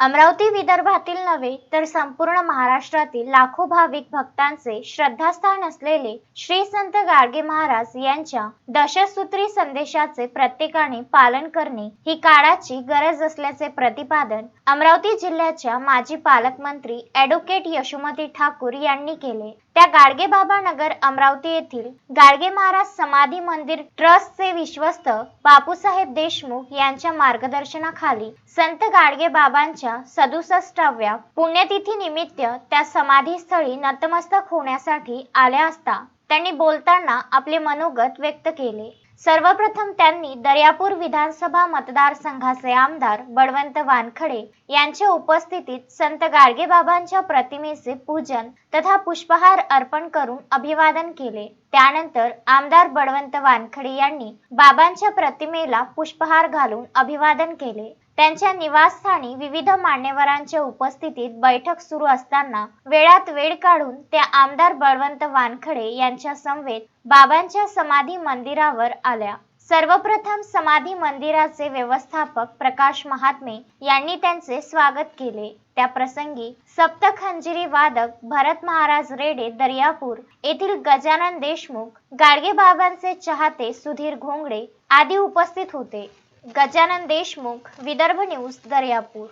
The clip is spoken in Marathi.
अमरावती विदर्भातील नव्हे तर संपूर्ण महाराष्ट्रातील लाखो भाविक भक्तांचे श्रद्धास्थान असलेले श्री संत गाडगे महाराज यांच्या दशसूत्री संदेशाचे प्रत्येकाने पालन करणे ही काळाची गरज असल्याचे प्रतिपादन अमरावती जिल्ह्याच्या माजी पालकमंत्री ॲडव्होकेट यशोमती ठाकूर यांनी केले. त्या गाडगे बाबा नगर अमरावती येथील गाडगे महाराज समाधी मंदिर ट्रस्टचे विश्वस्त बापूसाहेब देशमुख यांच्या मार्गदर्शनाखाली संत गाडगे बाबांच्या सदुसष्टाव्या पुण्यतिथी निमित्त त्या समाधीस्थळी नतमस्तक होण्यासाठी आल्या असता त्यांनी बोलताना आपले मनोगत व्यक्त केले. सर्वप्रथम त्यांनी दर्यापूर विधानसभा मतदारसंघाचे आमदार बळवंत वानखडे यांच्या उपस्थितीत संत गाडगेबाबांच्या प्रतिमेचे पूजन तथा पुष्पहार अर्पण करून अभिवादन केले. त्यानंतर आमदार बळवंत वानखडे यांनी बाबांच्या प्रतिमेला पुष्पहार घालून अभिवादन केले. त्यांच्या निवासस्थानी विविध मान्यवरांच्या उपस्थितीत बैठक सुरू असताना वेळात वेळ काढून त्या आमदार बळवंत वानखडे यांच्या समवेत बाबांच्या समाधी मंदिरावर आल्या. सर्वप्रथम समाधी मंदिराचे व्यवस्थापक प्रकाश महात्मे यांनी त्यांचे स्वागत केले. त्या प्रसंगी सप्तखंजिरी वादक भरत महाराज रेडे दर्यापूर येथील गजानन देशमुख गाडगे बाबांचे चाहते सुधीर घोंगडे आदी उपस्थित होते. गजानन देशमुख विदर्भ न्यूज दर्यापूर